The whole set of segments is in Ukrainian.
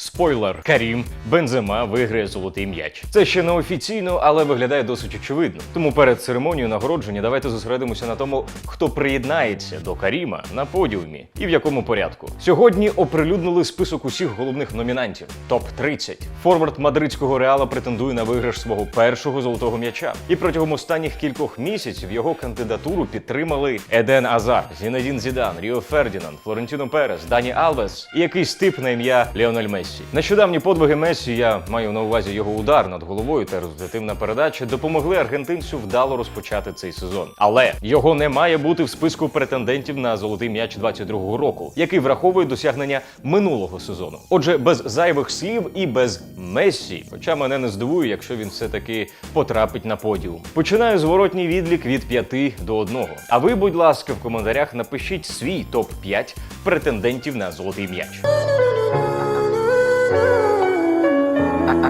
Спойлер: Карім Бензема виграє золотий м'яч. Це ще не офіційно, але виглядає досить очевидно. Тому перед церемонією нагородження давайте зосередимося на тому, хто приєднається до Каріма на подіумі і в якому порядку. Сьогодні оприлюднили список усіх головних номінантів. Топ 30 Форвард мадридського реала претендує на виграш свого першого золотого м'яча. І протягом останніх кількох місяців його кандидатуру підтримали Еден Азар, Зінедін Зідан, Ріо Фердінанд, Флорентіно Перес, Дані Алвес і якийсь тип на ім'я Леональ Мессі. Нещодавні подвиги Мессі, я маю на увазі його удар над головою та результативна передача, допомогли аргентинцю вдало розпочати цей сезон. Але його не має бути в списку претендентів на золотий м'яч 22-го року, який враховує досягнення минулого сезону. Отже, без зайвих слів і без Мессі, хоча мене не здивує, якщо він все-таки потрапить на подіум. Починаю зворотній відлік від 5 до 1. А ви, будь ласка, в коментарях напишіть свій топ 5 претендентів на золотий м'яч.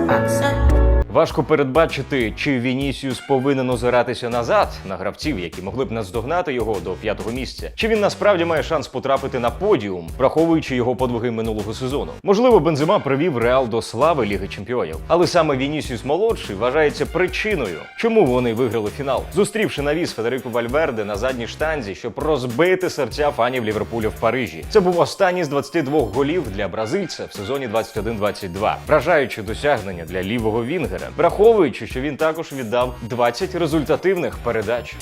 I, Важко передбачити, чи Вінісіус повинен озиратися назад на гравців, які могли б наздогнати його до п'ятого місця. Чи він насправді має шанс потрапити на подіум, враховуючи його подвиги минулого сезону? Можливо, Бензема привів Реал до слави Ліги Чемпіонів, але саме Вінісіус молодший вважається причиною, чому вони виграли фінал, зустрівши навіс Федерико Вальверде на задній штанзі, щоб розбити серця фанів Ліверпуля в Парижі. Це був останній з 22 голів для бразильця в сезоні 21-22. Вражаюче досягнення для лівого Вінгера, враховуючи, що він також віддав 20 результативних передач.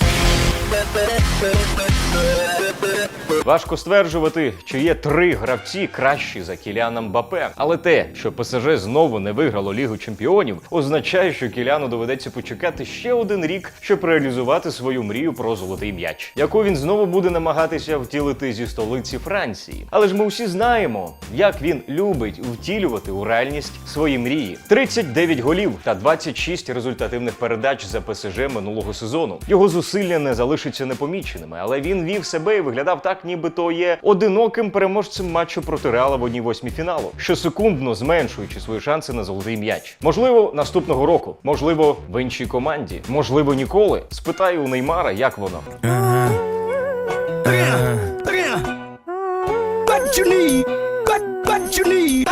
Важко стверджувати, чи є три гравці кращі за Кіліана Мбапе. Але те, що ПСЖ знову не виграло Лігу Чемпіонів, означає, що Кіляну доведеться почекати ще один рік, щоб реалізувати свою мрію про золотий м'яч, яку він знову буде намагатися втілити зі столиці Франції. Але ж ми всі знаємо, як він любить втілювати у реальність свої мрії: 39 голів та 26 результативних передач за ПСЖ минулого сезону. Його зусилля не залишаться непоміченими, але він вів себе і виглядав так, нібито є одиноким переможцем матчу проти Реала в одній восьмій фіналу, щосекундно зменшуючи свої шанси на золотий м'яч. Можливо, наступного року, можливо, в іншій команді, можливо, ніколи. Спитаю у Неймара, як воно.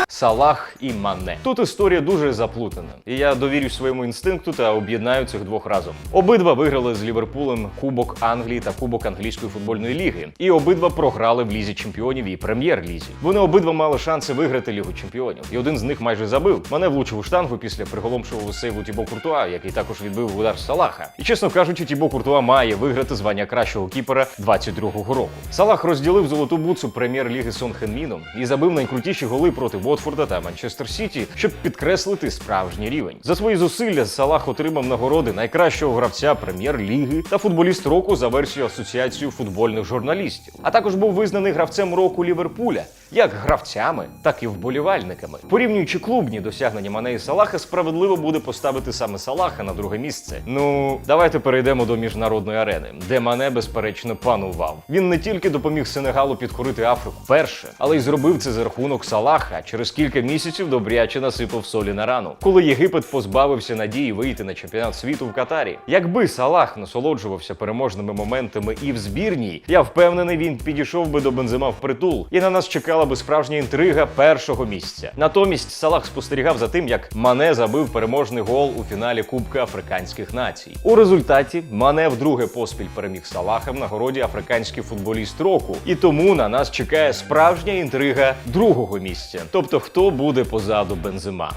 Салах і Мане. Тут історія дуже заплутана, і я довірю своєму інстинкту та об'єднаю цих двох разом. Обидва виграли з Ліверпулем Кубок Англії та Кубок англійської футбольної ліги, і обидва програли в лізі чемпіонів і прем'єр-лізі. Вони обидва мали шанси виграти лігу чемпіонів, і один з них майже забив. Мене влучив у штангу після приголомшового сейву Тібо Куртуа, який також відбив удар Салаха. І чесно кажучи, Тібо Куртуа має виграти звання кращого кіпера 22-го року. Салах розділив золоту буцу прем'єр-ліги Сон Хенміном і забив найкрутіші голи проти Watfорда та Манчестер Сіті, щоб підкреслити справжній рівень. За свої зусилля Салах отримав нагороди найкращого гравця прем'єр-ліги та футболіст року за версією Асоціації футбольних журналістів. А також був визнаний гравцем року Ліверпуля як гравцями, так і вболівальниками. Порівнюючи клубні досягнення Мане і Салаха, справедливо буде поставити саме Салаха на друге місце. Ну давайте перейдемо до міжнародної арени, де Мане безперечно панував. Він не тільки допоміг Сенегалу підкорити Африку перше, але й зробив це за рахунок Салаха. Через кілька місяців добряче насипав солі на рану, коли Єгипет позбавився надії вийти на чемпіонат світу в Катарі. Якби Салах насолоджувався переможними моментами і в збірній, я впевнений, він підійшов би до Бензема в притул, і на нас чекала би справжня інтрига першого місця. Натомість Салах спостерігав за тим, як Мане забив переможний гол у фіналі Кубка Африканських націй. У результаті Мане вдруге поспіль переміг Салаха в нагороді Африканський футболіст року. І тому на нас чекає справжня інтрига другого місця. Тобто, хто буде позаду Бензема.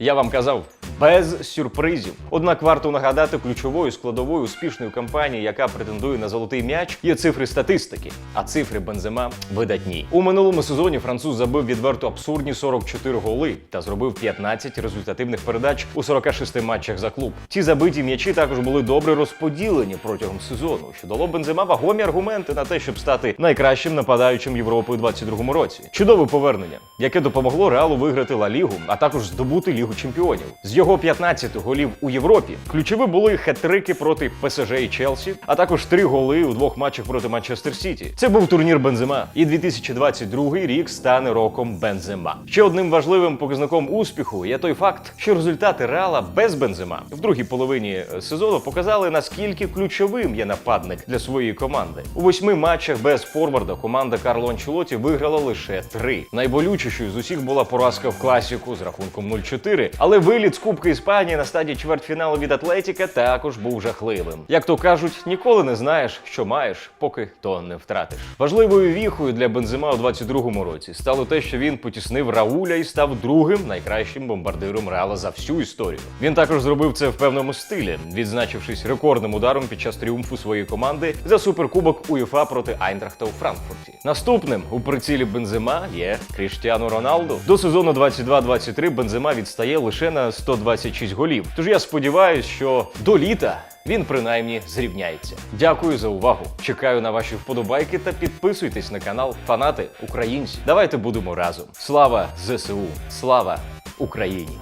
Я вам казав. Без сюрпризів. Однак варто нагадати ключовою складовою успішної кампанії, яка претендує на золотий м'яч, є цифри статистики. А цифри Бензема видатні. У минулому сезоні француз забив відверто абсурдні 44 голи та зробив 15 результативних передач у 46 матчах за клуб. Ці забиті м'ячі також були добре розподілені протягом сезону, що дало Бензема вагомі аргументи на те, щоб стати найкращим нападаючим Європи у 22-му році. Чудове повернення, яке допомогло Реалу виграти Ла Лігу, а також здобути Лігу чемпіонів. З його Всього 15 голів у Європі. Ключові були хет-трики проти ПСЖ і Челсі, а також три голи у двох матчах проти Манчестер Сіті. Це був турнір Бензема. І 2022 рік стане роком Бензема. Ще одним важливим показником успіху є той факт, що результати Реала без Бензема в другій половині е, сезону показали наскільки ключовим є нападник для своєї команди. У восьми матчах без форварда команда Карло Анчелоті виграла лише три. Найболючішою з усіх була поразка в класіку з рахунком 0-4. Але виліт з Кубки Іспанії на стадії чвертьфіналу від Атлетіка також був жахливим. Як то кажуть, ніколи не знаєш, що маєш, поки то не втратиш. Важливою віхою для Бензема у 22-му році стало те, що він потіснив Рауля і став другим найкращим бомбардиром Реала за всю історію. Він також зробив це в певному стилі, відзначившись рекордним ударом під час тріумфу своєї команди за суперкубок УЄФА проти Айнтрахта у Франкфурті. Наступним у прицілі Бензема є Кріштіану Роналду. До сезону 22-23 Бензема відстає лише на 126 голів. Тож я сподіваюся, що до літа. Він принаймні зрівняється. Дякую за увагу. Чекаю на ваші вподобайки та підписуйтесь на канал Фанати Українці. Давайте будемо разом. Слава ЗСУ! Слава Україні!